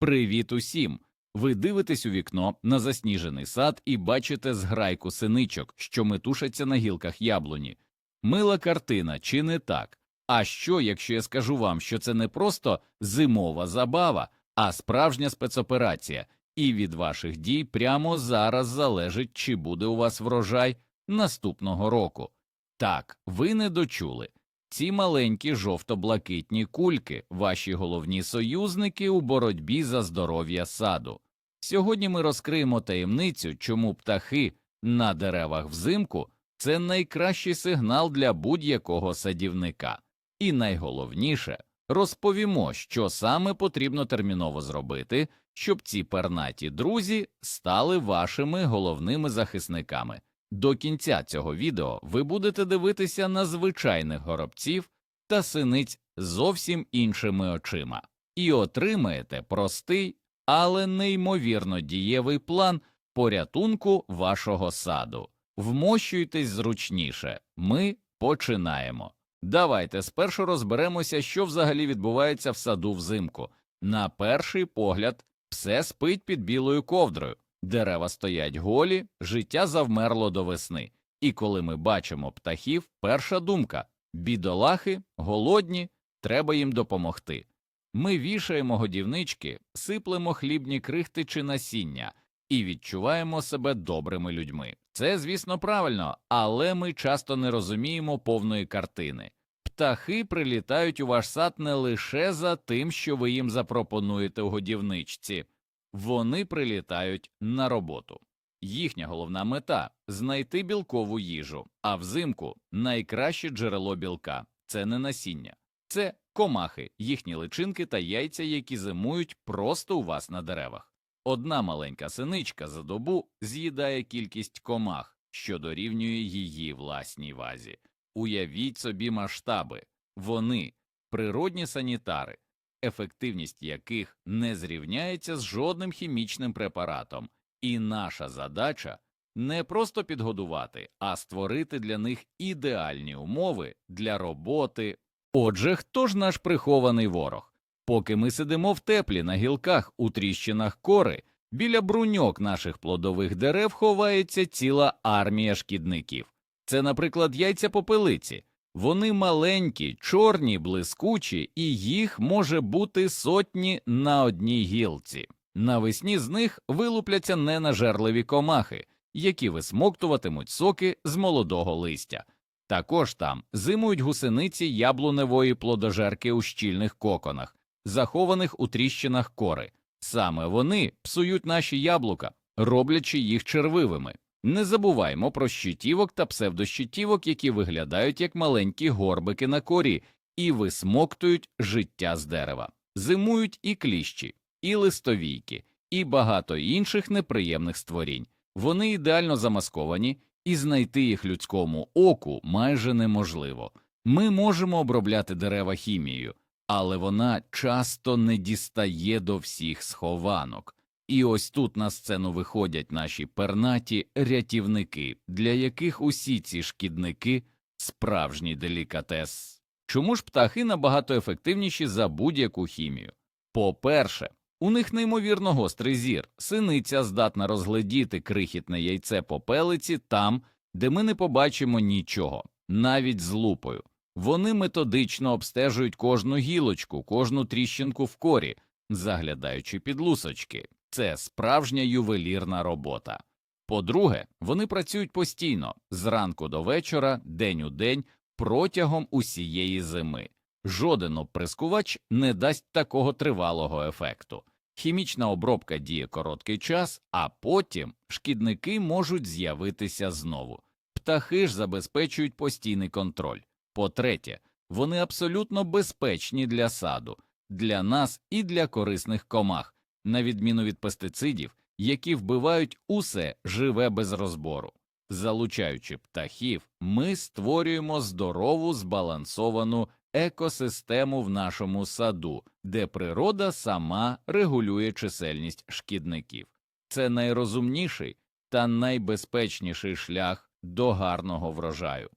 Привіт усім! Ви дивитесь у вікно на засніжений сад і бачите зграйку синичок, що метушаться на гілках яблуні. Мила картина, чи не так? А що, якщо я скажу вам, що це не просто зимова забава, а справжня спецоперація, і від ваших дій прямо зараз залежить, чи буде у вас врожай наступного року? Так, ви не дочули. Ці маленькі жовто-блакитні кульки ваші головні союзники у боротьбі за здоров'я саду. Сьогодні ми розкриємо таємницю, чому птахи на деревах взимку це найкращий сигнал для будь-якого садівника. І найголовніше розповімо, що саме потрібно терміново зробити, щоб ці пернаті друзі стали вашими головними захисниками. До кінця цього відео ви будете дивитися на звичайних горобців та синиць зовсім іншими очима і отримаєте простий, але неймовірно дієвий план порятунку вашого саду. Вмощуйтесь зручніше, ми починаємо. Давайте спершу розберемося, що взагалі відбувається в саду взимку. На перший погляд, все спить під білою ковдрою. Дерева стоять голі, життя завмерло до весни. І коли ми бачимо птахів, перша думка бідолахи, голодні, треба їм допомогти. Ми вішаємо годівнички, сиплемо хлібні крихти чи насіння і відчуваємо себе добрими людьми. Це, звісно, правильно, але ми часто не розуміємо повної картини. Птахи прилітають у ваш сад не лише за тим, що ви їм запропонуєте у годівничці вони прилітають на роботу. Їхня головна мета знайти білкову їжу, а взимку найкраще джерело білка це не насіння, це комахи, їхні личинки та яйця, які зимують просто у вас на деревах. Одна маленька синичка за добу з'їдає кількість комах, що дорівнює її власній вазі. Уявіть собі масштаби вони природні санітари, ефективність яких не зрівняється з жодним хімічним препаратом, і наша задача не просто підгодувати, а створити для них ідеальні умови для роботи. Отже, хто ж наш прихований ворог? Поки ми сидимо в теплі на гілках у тріщинах кори, біля бруньок наших плодових дерев ховається ціла армія шкідників. Це, наприклад, яйця попелиці. Вони маленькі, чорні, блискучі, і їх може бути сотні на одній гілці. Навесні з них вилупляться ненажерливі комахи, які висмоктуватимуть соки з молодого листя. Також там зимують гусениці яблуневої плодожерки у щільних коконах, захованих у тріщинах кори. Саме вони псують наші яблука, роблячи їх червивими. Не забуваймо про щитівок та псевдощитівок, які виглядають як маленькі горбики на корі і висмоктують життя з дерева, зимують і кліщі, і листовійки, і багато інших неприємних створінь. Вони ідеально замасковані, і знайти їх людському оку майже неможливо. Ми можемо обробляти дерева хімією, але вона часто не дістає до всіх схованок. І ось тут на сцену виходять наші пернаті рятівники, для яких усі ці шкідники справжній делікатес. Чому ж птахи набагато ефективніші за будь-яку хімію? По-перше, у них неймовірно гострий зір, синиця здатна розгледіти крихітне яйце попелиці там, де ми не побачимо нічого, навіть з лупою. Вони методично обстежують кожну гілочку, кожну тріщинку в корі, заглядаючи під лусочки. Це справжня ювелірна робота. По-друге, вони працюють постійно зранку до вечора, день у день, протягом усієї зими. Жоден оприскувач не дасть такого тривалого ефекту. Хімічна обробка діє короткий час, а потім шкідники можуть з'явитися знову. Птахи ж забезпечують постійний контроль. По-третє, вони абсолютно безпечні для саду, для нас і для корисних комах на відміну від пестицидів, які вбивають усе живе без розбору. Залучаючи птахів, ми створюємо здорову збалансовану екосистему в нашому саду, де природа сама регулює чисельність шкідників. Це найрозумніший та найбезпечніший шлях до гарного врожаю.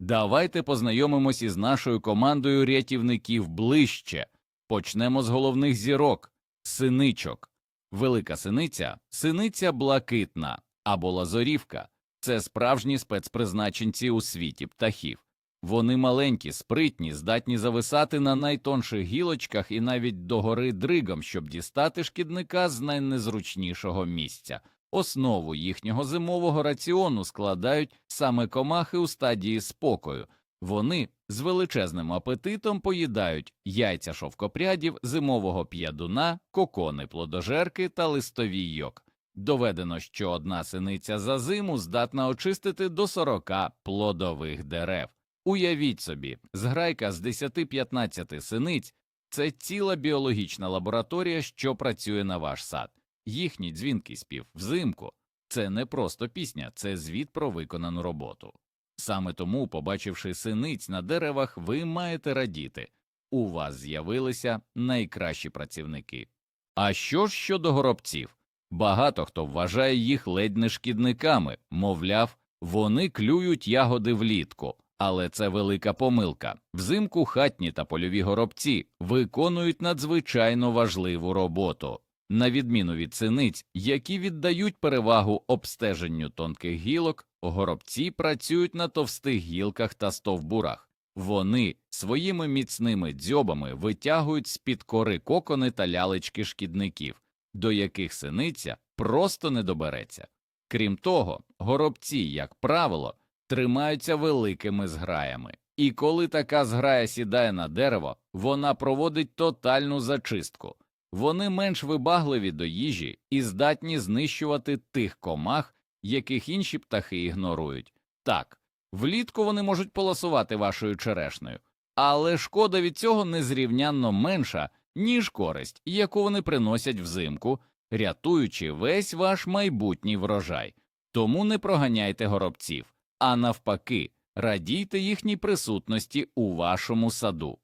Давайте познайомимось із нашою командою рятівників ближче. Почнемо з головних зірок Синичок. Велика синиця синиця блакитна або лазорівка це справжні спецпризначенці у світі птахів. Вони маленькі, спритні, здатні зависати на найтонших гілочках і навіть догори дригом, щоб дістати шкідника з найнезручнішого місця. Основу їхнього зимового раціону складають саме комахи у стадії спокою. Вони з величезним апетитом поїдають яйця шовкопрядів, зимового п'ядуна, кокони плодожерки та листові йок. Доведено, що одна синиця за зиму здатна очистити до 40 плодових дерев. Уявіть собі, зграйка з 10-15 синиць це ціла біологічна лабораторія, що працює на ваш сад. Їхній дзвінкий спів взимку це не просто пісня, це звіт про виконану роботу. Саме тому, побачивши синиць на деревах, ви маєте радіти у вас з'явилися найкращі працівники. А що ж щодо горобців? Багато хто вважає їх ледь не шкідниками, мовляв, вони клюють ягоди влітку, але це велика помилка. Взимку хатні та польові горобці виконують надзвичайно важливу роботу. На відміну від синиць, які віддають перевагу обстеженню тонких гілок, горобці працюють на товстих гілках та стовбурах. Вони своїми міцними дзьобами витягують з-під кори кокони та лялечки шкідників, до яких синиця просто не добереться. Крім того, горобці, як правило, тримаються великими зграями, і коли така зграя сідає на дерево, вона проводить тотальну зачистку. Вони менш вибагливі до їжі і здатні знищувати тих комах, яких інші птахи ігнорують. Так, влітку вони можуть полосувати вашою черешнею, але шкода від цього незрівнянно менша, ніж користь, яку вони приносять взимку, рятуючи весь ваш майбутній врожай. Тому не проганяйте горобців, а навпаки, радійте їхній присутності у вашому саду.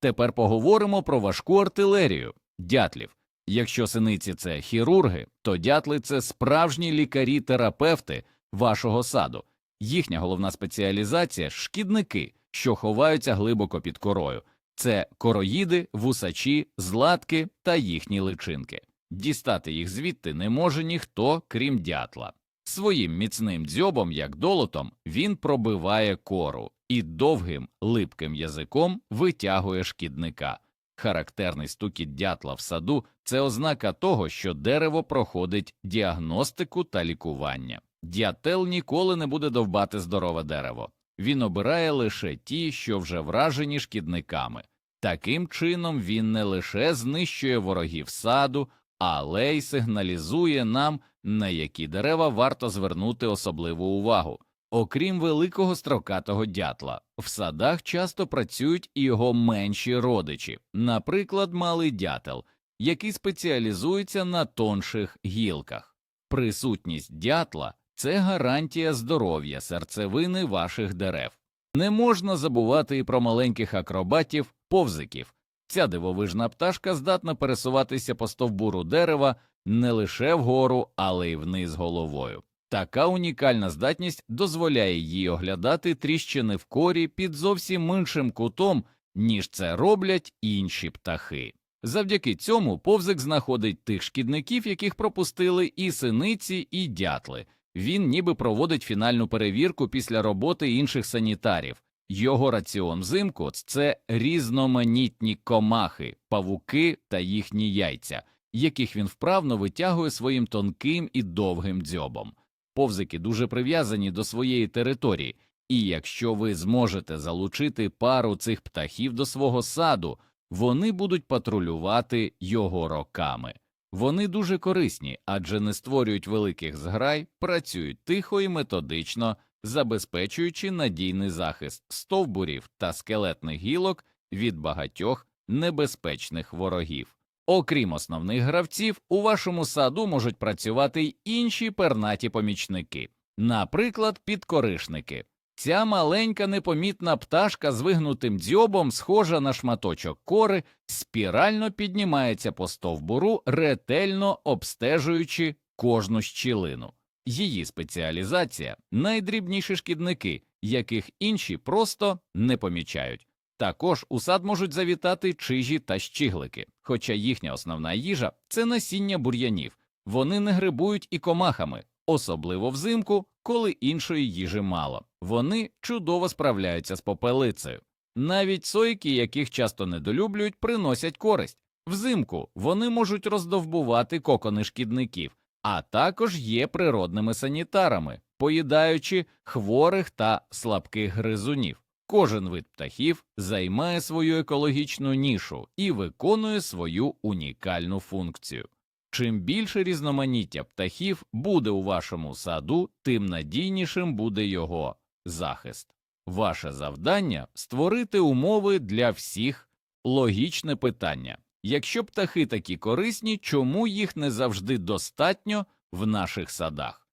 Тепер поговоримо про важку артилерію дятлів. Якщо синиці це хірурги, то дятли це справжні лікарі-терапевти вашого саду. Їхня головна спеціалізація шкідники, що ховаються глибоко під корою. Це короїди, вусачі, златки та їхні личинки. Дістати їх звідти не може ніхто, крім дятла. Своїм міцним дзьобом, як долотом, він пробиває кору і довгим липким язиком витягує шкідника. Характерний стукіт дятла в саду це ознака того, що дерево проходить діагностику та лікування. Дятел ніколи не буде довбати здорове дерево. Він обирає лише ті, що вже вражені шкідниками. Таким чином він не лише знищує ворогів саду, але й сигналізує нам, на які дерева варто звернути особливу увагу. Окрім великого строкатого дятла, в садах часто працюють і його менші родичі, наприклад, малий дятел, який спеціалізується на тонших гілках. Присутність дятла це гарантія здоров'я серцевини ваших дерев. Не можна забувати і про маленьких акробатів, повзиків. Ця дивовижна пташка здатна пересуватися по стовбуру дерева не лише вгору, але й вниз головою. Така унікальна здатність дозволяє їй оглядати тріщини в корі під зовсім іншим кутом, ніж це роблять інші птахи. Завдяки цьому повзик знаходить тих шкідників, яких пропустили і синиці, і дятли. Він ніби проводить фінальну перевірку після роботи інших санітарів. Його раціон взимку це різноманітні комахи, павуки та їхні яйця, яких він вправно витягує своїм тонким і довгим дзьобом. Повзики дуже прив'язані до своєї території, і якщо ви зможете залучити пару цих птахів до свого саду, вони будуть патрулювати його роками. Вони дуже корисні, адже не створюють великих зграй, працюють тихо і методично, забезпечуючи надійний захист стовбурів та скелетних гілок від багатьох небезпечних ворогів. Окрім основних гравців, у вашому саду можуть працювати й інші пернаті помічники, наприклад, підкоришники. Ця маленька непомітна пташка з вигнутим дзьобом, схожа на шматочок кори, спірально піднімається по стовбуру, ретельно обстежуючи кожну щілину. Її спеціалізація найдрібніші шкідники, яких інші просто не помічають. Також у сад можуть завітати чижі та щиглики, хоча їхня основна їжа це насіння бур'янів. Вони не грибують і комахами, особливо взимку, коли іншої їжі мало. Вони чудово справляються з попелицею. Навіть сойки, яких часто недолюблюють, приносять користь. Взимку вони можуть роздовбувати кокони шкідників, а також є природними санітарами, поїдаючи хворих та слабких гризунів. Кожен вид птахів займає свою екологічну нішу і виконує свою унікальну функцію. Чим більше різноманіття птахів буде у вашому саду, тим надійнішим буде його захист. Ваше завдання створити умови для всіх. Логічне питання. Якщо птахи такі корисні, чому їх не завжди достатньо в наших садах?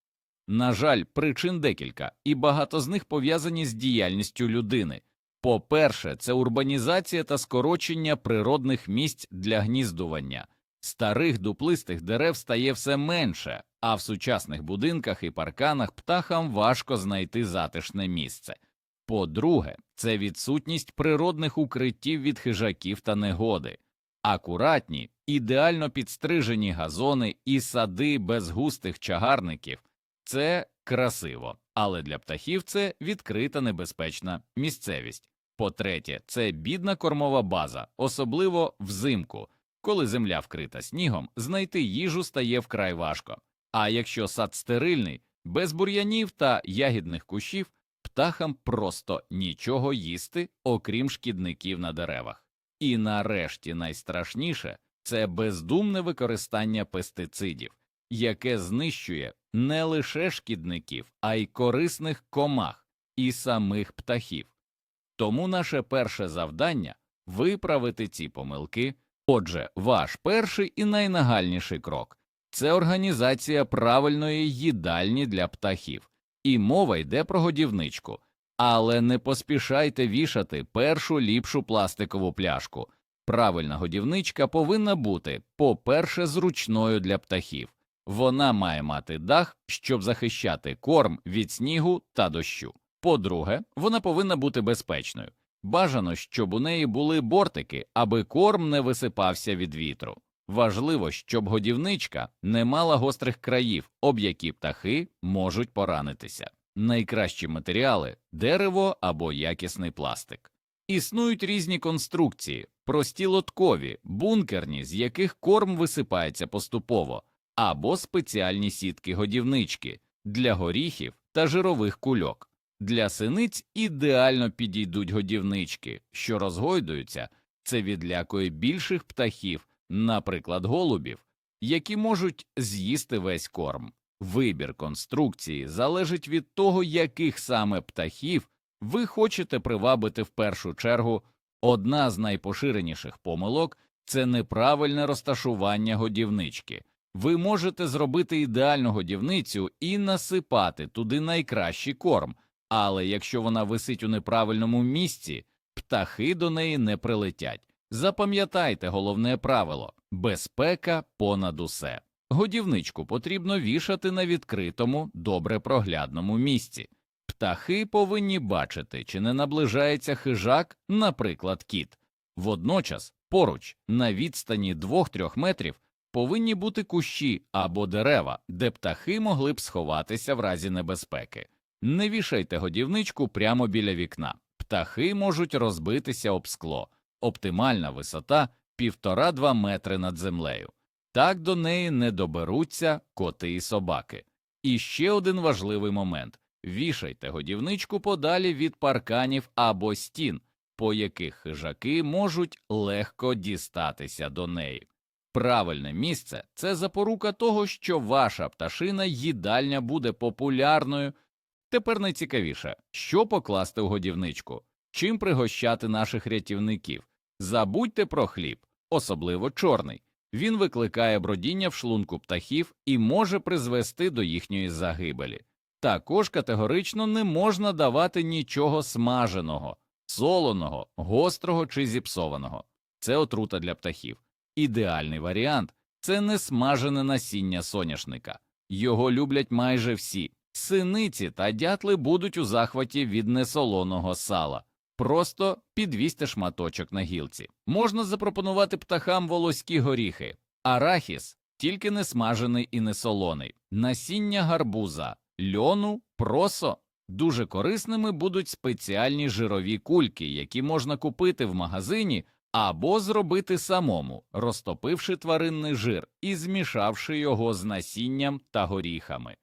На жаль, причин декілька, і багато з них пов'язані з діяльністю людини. По-перше, це урбанізація та скорочення природних місць для гніздування. Старих дуплистих дерев стає все менше, а в сучасних будинках і парканах птахам важко знайти затишне місце. По-друге, це відсутність природних укриттів від хижаків та негоди. Акуратні, ідеально підстрижені газони і сади без густих чагарників це красиво, але для птахів це відкрита небезпечна місцевість. По-третє, це бідна кормова база, особливо взимку, коли земля вкрита снігом, знайти їжу стає вкрай важко. А якщо сад стерильний, без бур'янів та ягідних кущів, птахам просто нічого їсти, окрім шкідників на деревах. І нарешті найстрашніше це бездумне використання пестицидів, яке знищує не лише шкідників, а й корисних комах і самих птахів. Тому наше перше завдання виправити ці помилки. Отже, ваш перший і найнагальніший крок це організація правильної їдальні для птахів, і мова йде про годівничку. Але не поспішайте вішати першу ліпшу пластикову пляшку. Правильна годівничка повинна бути, по-перше, зручною для птахів. Вона має мати дах, щоб захищати корм від снігу та дощу. По-друге, вона повинна бути безпечною. Бажано, щоб у неї були бортики, аби корм не висипався від вітру. Важливо, щоб годівничка не мала гострих країв, об які птахи можуть поранитися. Найкращі матеріали дерево або якісний пластик. Існують різні конструкції, прості лоткові, бункерні, з яких корм висипається поступово, або спеціальні сітки годівнички для горіхів та жирових кульок. Для синиць ідеально підійдуть годівнички, що розгойдуються, це відлякує більших птахів, наприклад, голубів, які можуть з'їсти весь корм. Вибір конструкції залежить від того, яких саме птахів ви хочете привабити в першу чергу. Одна з найпоширеніших помилок це неправильне розташування годівнички. Ви можете зробити ідеальну годівницю і насипати туди найкращий корм, але якщо вона висить у неправильному місці, птахи до неї не прилетять. Запам'ятайте головне правило безпека понад усе. Годівничку потрібно вішати на відкритому, добре проглядному місці. Птахи повинні бачити, чи не наближається хижак, наприклад, кіт. Водночас, поруч, на відстані 2-3 метрів, повинні бути кущі або дерева, де птахи могли б сховатися в разі небезпеки. Не вішайте годівничку прямо біля вікна. Птахи можуть розбитися об скло, оптимальна висота 1,5-2 метри над землею. Так до неї не доберуться коти і собаки. І ще один важливий момент вішайте годівничку подалі від парканів або стін, по яких хижаки можуть легко дістатися до неї. Правильне місце це запорука того, що ваша пташина їдальня буде популярною. Тепер найцікавіше, що покласти в годівничку, чим пригощати наших рятівників. Забудьте про хліб, особливо чорний. Він викликає бродіння в шлунку птахів і може призвести до їхньої загибелі. Також категорично не можна давати нічого смаженого, солоного, гострого чи зіпсованого. Це отрута для птахів. Ідеальний варіант це несмажене насіння соняшника. Його люблять майже всі. Синиці та дятли будуть у захваті від несолоного сала. Просто підвісьте шматочок на гілці. Можна запропонувати птахам волоські горіхи, арахіс, тільки не смажений і не солоний, насіння гарбуза, льону, просо. Дуже корисними будуть спеціальні жирові кульки, які можна купити в магазині або зробити самому, розтопивши тваринний жир і змішавши його з насінням та горіхами.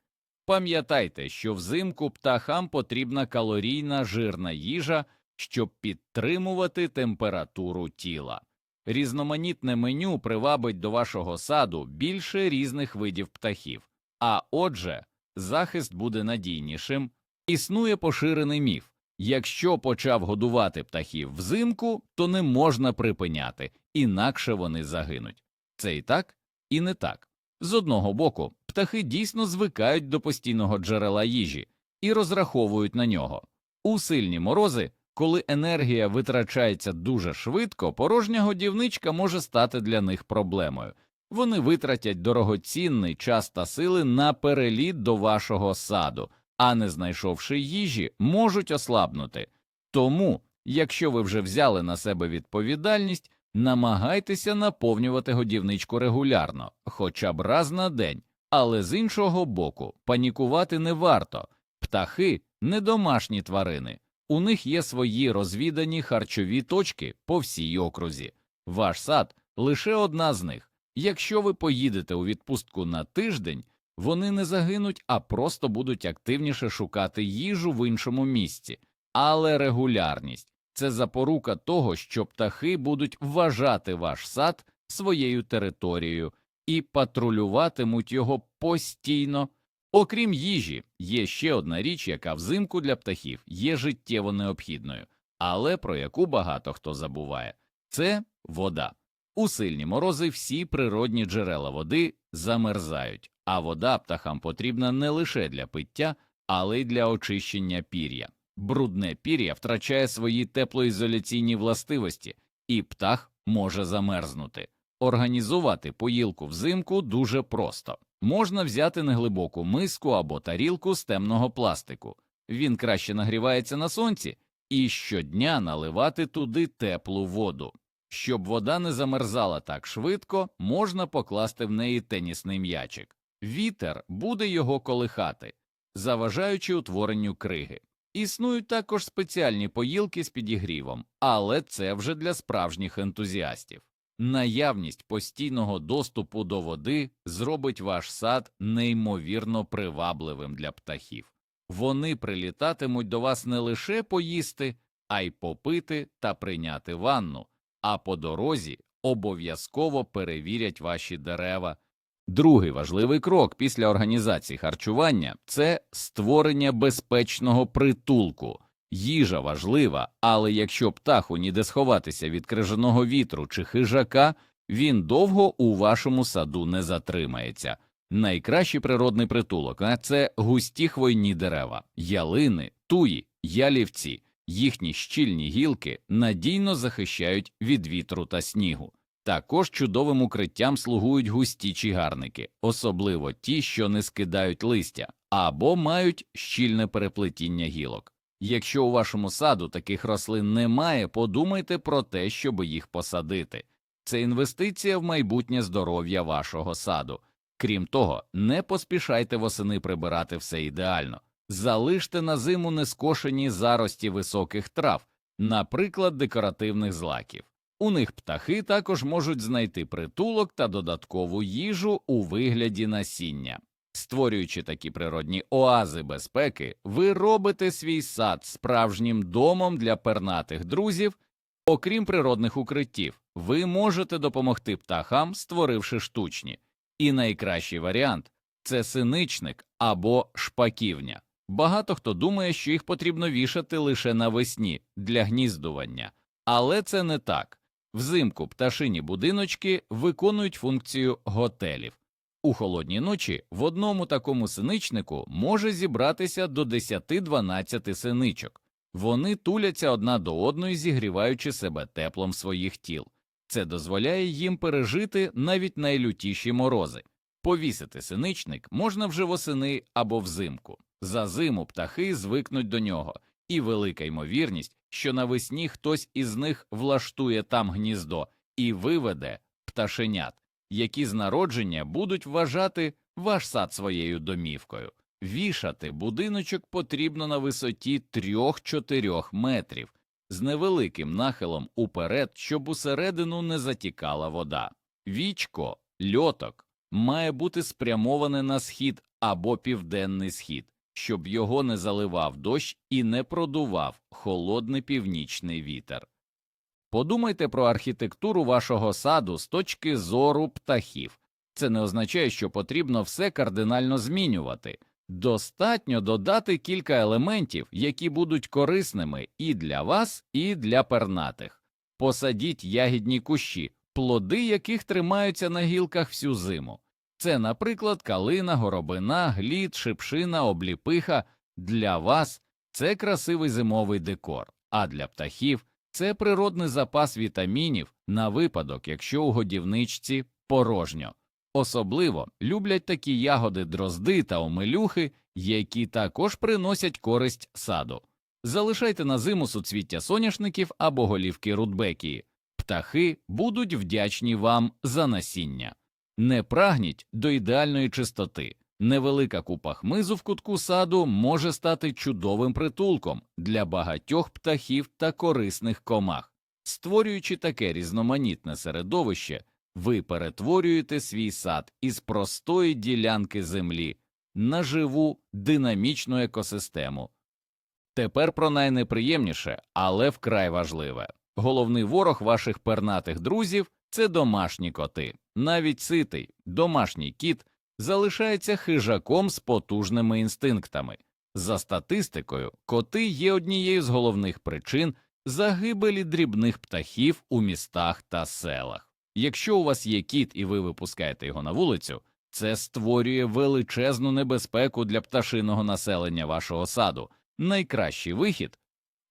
Пам'ятайте, що взимку птахам потрібна калорійна жирна їжа, щоб підтримувати температуру тіла. Різноманітне меню привабить до вашого саду більше різних видів птахів, а отже, захист буде надійнішим. Існує поширений міф якщо почав годувати птахів взимку, то не можна припиняти, інакше вони загинуть. Це і так, і не так. З одного боку, птахи дійсно звикають до постійного джерела їжі і розраховують на нього. У сильні морози, коли енергія витрачається дуже швидко, порожня годівничка може стати для них проблемою. Вони витратять дорогоцінний час та сили на переліт до вашого саду, а не знайшовши їжі, можуть ослабнути. Тому, якщо ви вже взяли на себе відповідальність, намагайтеся наповнювати годівничку регулярно, хоча б раз на день, але з іншого боку, панікувати не варто. Птахи не домашні тварини, у них є свої розвідані харчові точки по всій окрузі. Ваш сад лише одна з них. Якщо ви поїдете у відпустку на тиждень, вони не загинуть, а просто будуть активніше шукати їжу в іншому місці. Але регулярність це запорука того, що птахи будуть вважати ваш сад своєю територією і патрулюватимуть його постійно. Окрім їжі, є ще одна річ, яка взимку для птахів є життєво необхідною, але про яку багато хто забуває це вода. У сильні морози всі природні джерела води замерзають, а вода птахам потрібна не лише для пиття, але й для очищення пір'я. Брудне пір'я втрачає свої теплоізоляційні властивості, і птах може замерзнути. Організувати поїлку взимку дуже просто. Можна взяти неглибоку миску або тарілку з темного пластику. Він краще нагрівається на сонці, і щодня наливати туди теплу воду. Щоб вода не замерзала так швидко, можна покласти в неї тенісний м'ячик. Вітер буде його колихати, заважаючи утворенню криги. Існують також спеціальні поїлки з підігрівом, але це вже для справжніх ентузіастів. Наявність постійного доступу до води зробить ваш сад неймовірно привабливим для птахів. Вони прилітатимуть до вас не лише поїсти, а й попити та прийняти ванну, а по дорозі обов'язково перевірять ваші дерева. Другий важливий крок після організації харчування це створення безпечного притулку. Їжа важлива, але якщо птаху ніде сховатися від крижаного вітру чи хижака, він довго у вашому саду не затримається. Найкращий природний притулок це густі хвойні дерева, ялини, туї, ялівці. Їхні щільні гілки надійно захищають від вітру та снігу. Також чудовим укриттям слугують густі чигарники, особливо ті, що не скидають листя або мають щільне переплетіння гілок. Якщо у вашому саду таких рослин немає, подумайте про те, щоб їх посадити. Це інвестиція в майбутнє здоров'я вашого саду. Крім того, не поспішайте восени прибирати все ідеально, залиште на зиму нескошені зарості високих трав, наприклад, декоративних злаків. У них птахи також можуть знайти притулок та додаткову їжу у вигляді насіння. Створюючи такі природні оази безпеки, ви робите свій сад справжнім домом для пернатих друзів. Окрім природних укриттів, ви можете допомогти птахам, створивши штучні. І найкращий варіант це синичник або шпаківня. Багато хто думає, що їх потрібно вішати лише навесні для гніздування, але це не так. Взимку пташині будиночки виконують функцію готелів. У холодні ночі в одному такому синичнику може зібратися до 10-12 синичок. Вони туляться одна до одної, зігріваючи себе теплом своїх тіл. Це дозволяє їм пережити навіть найлютіші морози. Повісити синичник можна вже восени або взимку. За зиму птахи звикнуть до нього і велика ймовірність, що навесні хтось із них влаштує там гніздо і виведе пташенят, які з народження будуть вважати ваш сад своєю домівкою. Вішати будиночок потрібно на висоті 3-4 метрів з невеликим нахилом уперед, щоб усередину не затікала вода. Вічко, льоток, має бути спрямоване на схід або південний схід, щоб його не заливав дощ і не продував холодний північний вітер. Подумайте про архітектуру вашого саду з точки зору птахів. Це не означає, що потрібно все кардинально змінювати. Достатньо додати кілька елементів, які будуть корисними і для вас, і для пернатих. Посадіть ягідні кущі, плоди яких тримаються на гілках всю зиму. Це, наприклад, калина, горобина, глід, шипшина, обліпиха. Для вас це красивий зимовий декор, а для птахів це природний запас вітамінів на випадок, якщо у годівничці порожньо. Особливо люблять такі ягоди дрозди та омелюхи, які також приносять користь саду. Залишайте на зиму суцвіття соняшників або голівки рудбекії. Птахи будуть вдячні вам за насіння. Не прагніть до ідеальної чистоти. Невелика купа хмизу в кутку саду може стати чудовим притулком для багатьох птахів та корисних комах. Створюючи таке різноманітне середовище, ви перетворюєте свій сад із простої ділянки землі на живу динамічну екосистему. Тепер про найнеприємніше, але вкрай важливе. Головний ворог ваших пернатих друзів це домашні коти. Навіть ситий домашній кіт залишається хижаком з потужними інстинктами. За статистикою, коти є однією з головних причин загибелі дрібних птахів у містах та селах. Якщо у вас є кіт і ви випускаєте його на вулицю, це створює величезну небезпеку для пташиного населення вашого саду. Найкращий вихід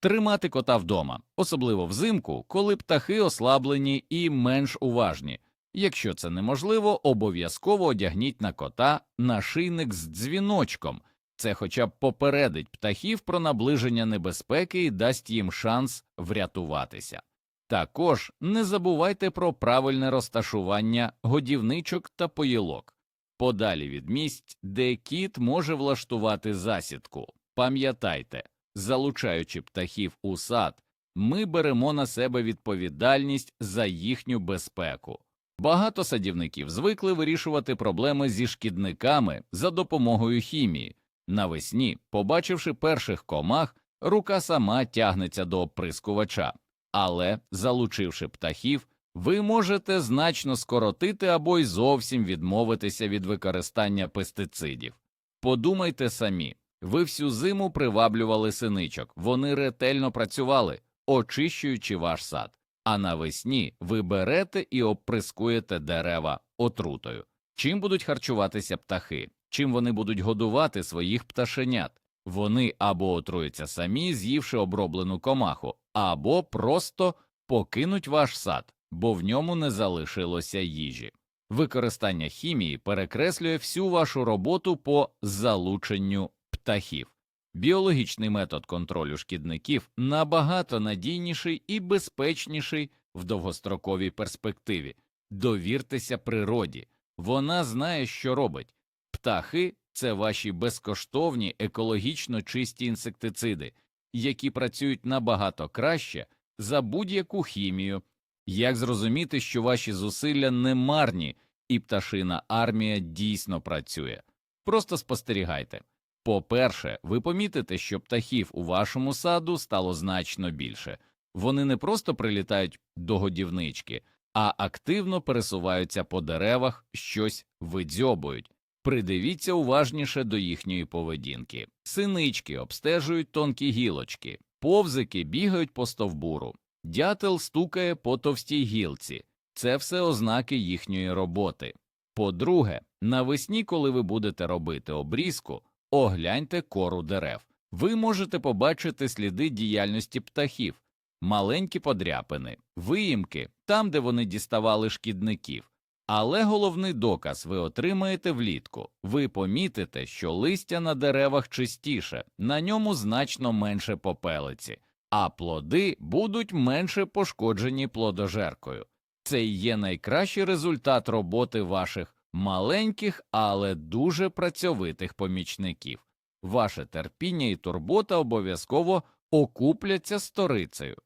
тримати кота вдома, особливо взимку, коли птахи ослаблені і менш уважні. Якщо це неможливо, обов'язково одягніть на кота нашийник з дзвіночком. Це хоча б попередить птахів про наближення небезпеки і дасть їм шанс врятуватися. Також не забувайте про правильне розташування годівничок та поїлок, подалі від місць, де кіт може влаштувати засідку. Пам'ятайте, залучаючи птахів у сад, ми беремо на себе відповідальність за їхню безпеку. Багато садівників звикли вирішувати проблеми зі шкідниками за допомогою хімії. Навесні, побачивши перших комах, рука сама тягнеться до оприскувача, але, залучивши птахів, ви можете значно скоротити або й зовсім відмовитися від використання пестицидів. Подумайте самі ви всю зиму приваблювали синичок, вони ретельно працювали, очищуючи ваш сад, а навесні ви берете і оприскуєте дерева отрутою. Чим будуть харчуватися птахи? Чим вони будуть годувати своїх пташенят? Вони або отруються самі, з'ївши оброблену комаху, або просто покинуть ваш сад, бо в ньому не залишилося їжі. Використання хімії перекреслює всю вашу роботу по залученню птахів. Біологічний метод контролю шкідників набагато надійніший і безпечніший в довгостроковій перспективі. Довіртеся природі, вона знає, що робить. Птахи це ваші безкоштовні екологічно чисті інсектициди, які працюють набагато краще за будь-яку хімію. Як зрозуміти, що ваші зусилля не марні, і пташина армія дійсно працює? Просто спостерігайте. По-перше, ви помітите, що птахів у вашому саду стало значно більше. Вони не просто прилітають до годівнички, а активно пересуваються по деревах, щось видзьобують. Придивіться уважніше до їхньої поведінки. Синички обстежують тонкі гілочки, повзики бігають по стовбуру, дятел стукає по товстій гілці. Це все ознаки їхньої роботи. По-друге, навесні, коли ви будете робити обрізку, огляньте кору дерев. Ви можете побачити сліди діяльності птахів, маленькі подряпини, виїмки там, де вони діставали шкідників. Але головний доказ ви отримаєте влітку. Ви помітите, що листя на деревах чистіше, на ньому значно менше попелиці, а плоди будуть менше пошкоджені плодожеркою. Це і є найкращий результат роботи ваших маленьких, але дуже працьовитих помічників. Ваше терпіння і турбота обов'язково окупляться сторицею.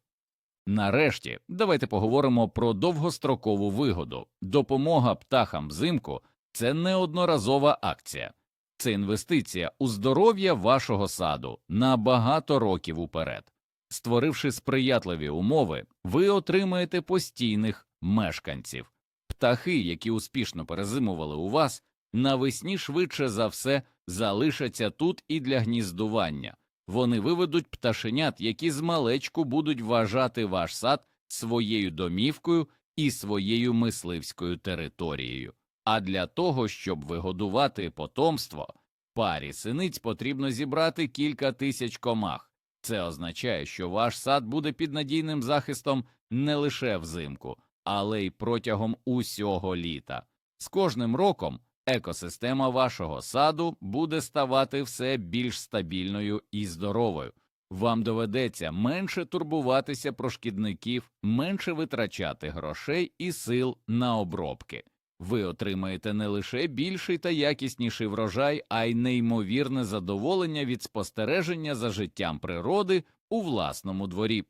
Нарешті давайте поговоримо про довгострокову вигоду. Допомога птахам взимку це не одноразова акція, це інвестиція у здоров'я вашого саду на багато років уперед. Створивши сприятливі умови, ви отримаєте постійних мешканців. Птахи, які успішно перезимували у вас, навесні швидше за все залишаться тут і для гніздування. Вони виведуть пташенят, які з малечку будуть вважати ваш сад своєю домівкою і своєю мисливською територією. А для того, щоб вигодувати потомство, парі синиць потрібно зібрати кілька тисяч комах. Це означає, що ваш сад буде під надійним захистом не лише взимку, але й протягом усього літа. З кожним роком екосистема вашого саду буде ставати все більш стабільною і здоровою. Вам доведеться менше турбуватися про шкідників, менше витрачати грошей і сил на обробки. Ви отримаєте не лише більший та якісніший врожай, а й неймовірне задоволення від спостереження за життям природи у власному дворі.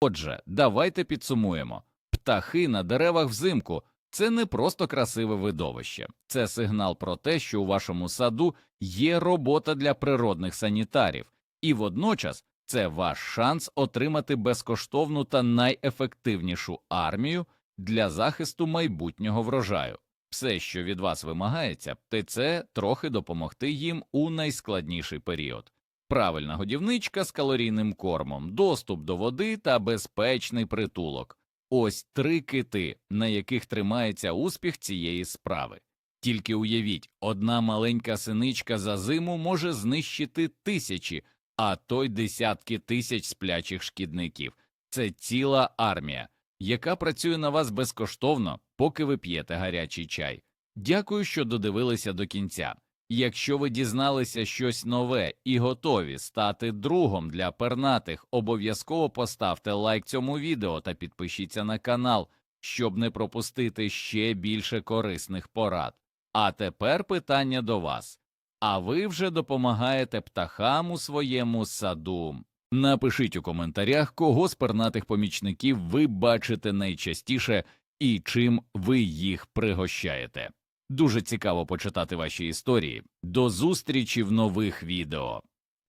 Отже, давайте підсумуємо птахи на деревах взимку це не просто красиве видовище, це сигнал про те, що у вашому саду є робота для природних санітарів, і водночас це ваш шанс отримати безкоштовну та найефективнішу армію для захисту майбутнього врожаю. Все, що від вас вимагається, це трохи допомогти їм у найскладніший період. Правильна годівничка з калорійним кормом, доступ до води та безпечний притулок. Ось три кити, на яких тримається успіх цієї справи. Тільки уявіть, одна маленька синичка за зиму може знищити тисячі, а то й десятки тисяч сплячих шкідників. Це ціла армія, яка працює на вас безкоштовно, поки ви п'єте гарячий чай. Дякую, що додивилися до кінця. Якщо ви дізналися щось нове і готові стати другом для пернатих, обов'язково поставте лайк цьому відео та підпишіться на канал, щоб не пропустити ще більше корисних порад. А тепер питання до вас. А ви вже допомагаєте птахам у своєму саду? Напишіть у коментарях, кого з пернатих помічників ви бачите найчастіше і чим ви їх пригощаєте. Дуже цікаво почитати ваші історії. До зустрічі в нових відео.